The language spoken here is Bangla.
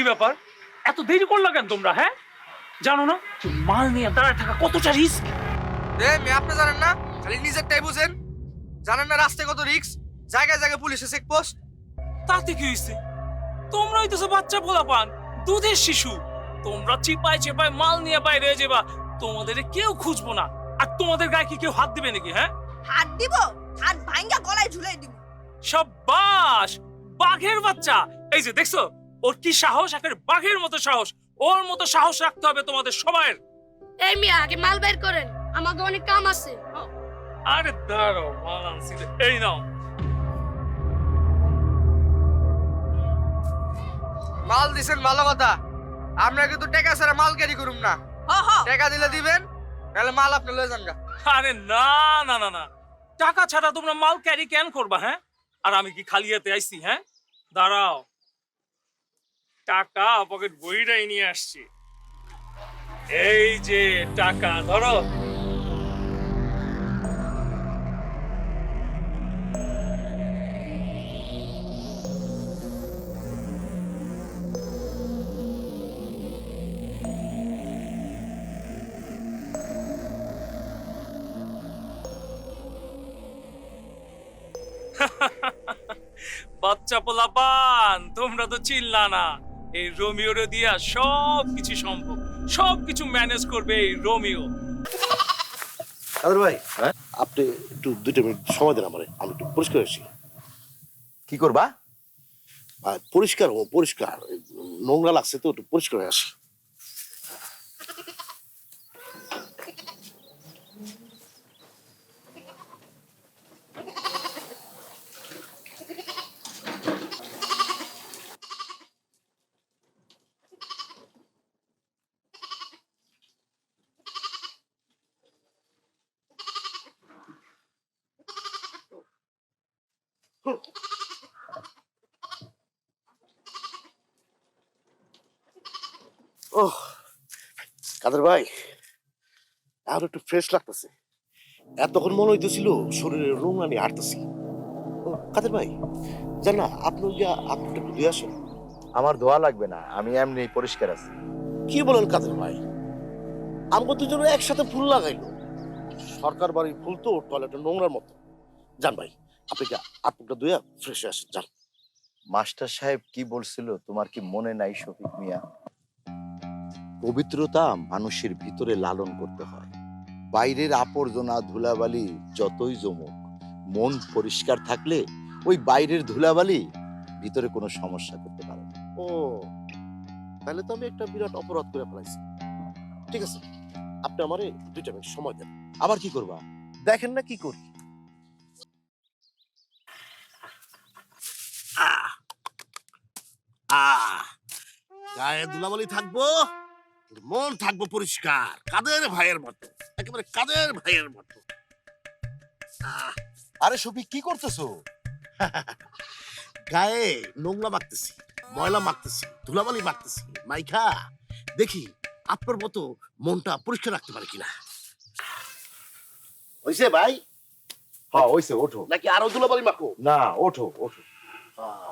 কি ব্যাপার? এত দেরি করল কেন তোমরা হ্যাঁ? জানো না মাল নিয়ে দাঁড়ায় থাকা কতটা রিস্ক মেয়ে আপনি জানেন না? খালি নিজেরটাই বুঝেন। জানেন না রাস্তায় কত রিক্স জায়গায় জায়গায় পুলিশের চেকপোস্ট তাতে কি হয়েছে? তোমরাই তো বাচ্চা পোলা পান দুধের শিশু। তোমরা চিপায় চেপায় মাল নিয়ে বাইরে যাবা। তোমাদের কেউ খুঁজবো না। আর তোমাদের গায়ে কি কেউ হাত দিবে নাকি হ্যাঁ? হাত দিব? হাত ভাঙ্গা গলায় ঝুলাই দিব। সাব্বাস! বাঘের বাচ্চা! এই যে দেখছ? ওর কি সাহস? একেবারে বাঘের মতো সাহস। ওর মতো সাহস রাখতে হবে তোমাদের সবাইয়ের। এই মিয়া আগে মাল বের করেন। আমাকে অনেক কাম আছে। আরে দাঁড়াও মাল আনছি এই নাও। মাল দিছেন ভালো কথা। আমরা কিন্তু টাকা ছাড়া মাল ক্যারি করুম না। হ হ। টাকা দিলে দিবেন তাহলে মাল আপনি লয়ে যান গা। আরে না না না না। টাকা ছাড়া তোমরা মাল ক্যারি কেন করবা হ্যাঁ? আর আমি কি খালি হাতে আইছি হ্যাঁ? দাঁড়াও। টাকা পকেট বইটাই নিয়ে আসছি। এই যে টাকা, ধরো। বাচ্চা পোলাপান, তোমরা তো চিল্লা না। এই রোমিওরে দিয়া সব কিছু সম্ভব। সব কিছু ম্যানেজ করবে এই রোমিও। কাদের ভাই হ্যাঁ? আপনি একটু দুইটা মিনিট সময় দেন আমারে আমি একটু পরিষ্কার আসি কি করবা? পরিষ্কার ও পরিষ্কার নোংরা লাগছে তো একটু পরিষ্কার হয়ে আসি। ওহ কাদের ভাই? আর একটু ফ্রেশ লাগতেছে। এতক্ষণ মনে হইতেছিল শরীরের নোংরা নিয়ে হাঁটতেছি। কাদের ভাই? জান না আপনি গিয়া আপনি একটু ধুয়ে আসেন। আমার ধোয়া লাগবে না আমি এমনি পরিষ্কার আছি। কি বলেন কাদের ভাই? আমাকে দুজনে একসাথে ফুল লাগাইলো। সরকার বাড়ির ফুল তো টয়লেটে নোংরার মতো। জান ভাই আপনি কি আপনারটা ধুয়ে ফ্রেশ আসেন যান। মাস্টার সাহেব কি বলছিল? তোমার কি মনে নাই শফিক মিয়া? পবিত্রতা মানুষের ভিতরে লালন করতে হয়। বাইরের আবর্জনা ধুলাবালি যতই জমুক মন পরিষ্কার থাকলে ওই বাইরের ধুলাবালি ভিতরে কোনো সমস্যা করতে পারে না। ও তাহলে তো আমি একটা বিরাট অপরাধ করে ফেলাইছি। ঠিক আছে আপনি আমারে দুইটা মিনিট সময় দেন। আবার কি করবা? দেখেন না কি করি। গায়ে দুলাবালি থাকব কিন্তু মন থাকব পরিষ্কার কাদের ভাইয়ের মতো একেবারে কাদের ভাইয়ের মতো। আহ, আরে শফিক কি করতেছো? গায়ে নোংরা মাখতেছি ময়লা মাখতেছি ধুলাবালি মাখতেছি মাইখা দেখি আপনার মতো মনটা পরিষ্কার রাখতে পারে কিনা। হইছে ভাই? হ্যাঁ ওইসে ওঠো। নাকি আরও ধুলাবালি মাখো? না ওঠো ওঠো। আহ,